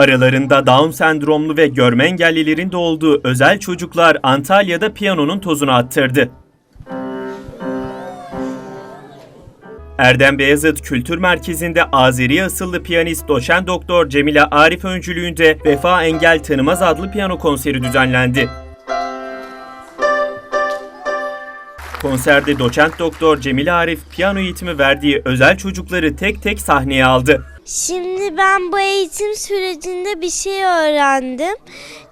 Aralarında Down sendromlu ve görme engellilerin de olduğu özel çocuklar Antalya'da piyanonun tozunu attırdı. Erdem Beyazıt Kültür Merkezi'nde Azeri asıllı piyanist doçent doktor Cemile Arif öncülüğünde Vefa Engel Tanımaz adlı piyano konseri düzenlendi. Konserde doçent doktor Cemile Arif piyano eğitimi verdiği özel çocukları tek tek sahneye aldı. Şimdi ben bu eğitim sürecinde bir şey öğrendim.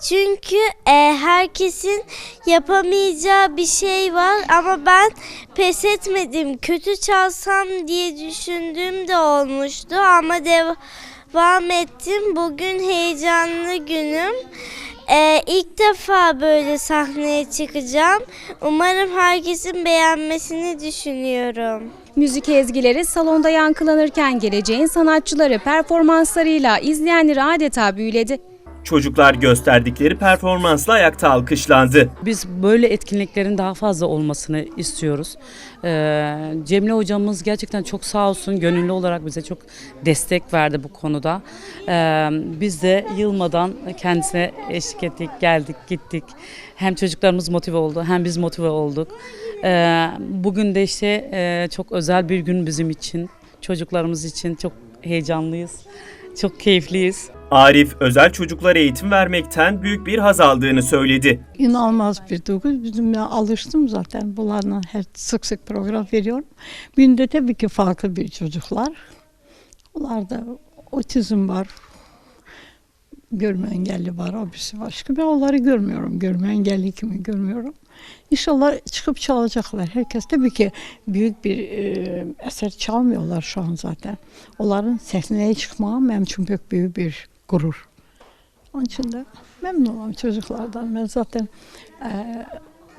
Çünkü e, herkesin yapamayacağı bir şey var ama ben pes etmedim. Kötü çalsam diye düşündüğüm de olmuştu ama devam ettim. Bugün heyecanlı günüm. E, ilk defa böyle sahneye çıkacağım. Umarım herkesin beğenmesini düşünüyorum. Müzik ezgileri salonda yankılanırken geleceğin sanatçıları performanslarıyla izleyenleri adeta büyüledi. Çocuklar gösterdikleri performansla ayakta alkışlandı. Biz böyle etkinliklerin daha fazla olmasını istiyoruz. Ee, Cemile hocamız gerçekten çok sağ olsun gönüllü olarak bize çok destek verdi bu konuda. Ee, biz de yılmadan kendisine eşlik ettik, geldik, gittik. Hem çocuklarımız motive oldu hem biz motive olduk. Ee, bugün de işte e, çok özel bir gün bizim için, çocuklarımız için çok heyecanlıyız, çok keyifliyiz. Arif özel çocuklara eğitim vermekten büyük bir haz aldığını söyledi. İnanılmaz bir duygu. Bizim ya alıştım zaten. Bunlarla her sık sık program veriyorum. Bugün de tabii ki farklı bir çocuklar. Onlarda otizm var. Görme engelli var, abisi başka. Ben onları görmüyorum. Görme engelli kimi görmüyorum. İnşallah çıkıp çalacaklar. Herkes tabii ki büyük bir e, eser çalmıyorlar şu an zaten. Onların sahneye çıkmağı benim için çok büyük bir gurur. Onun için de memnunum çocuklardan. Ben zaten e,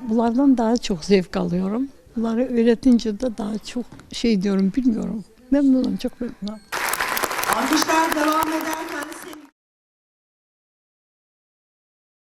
bunlardan daha çok zevk alıyorum. Bunları öğretince de daha çok şey diyorum bilmiyorum. Memnunum, çok memnunum. Alkışlar.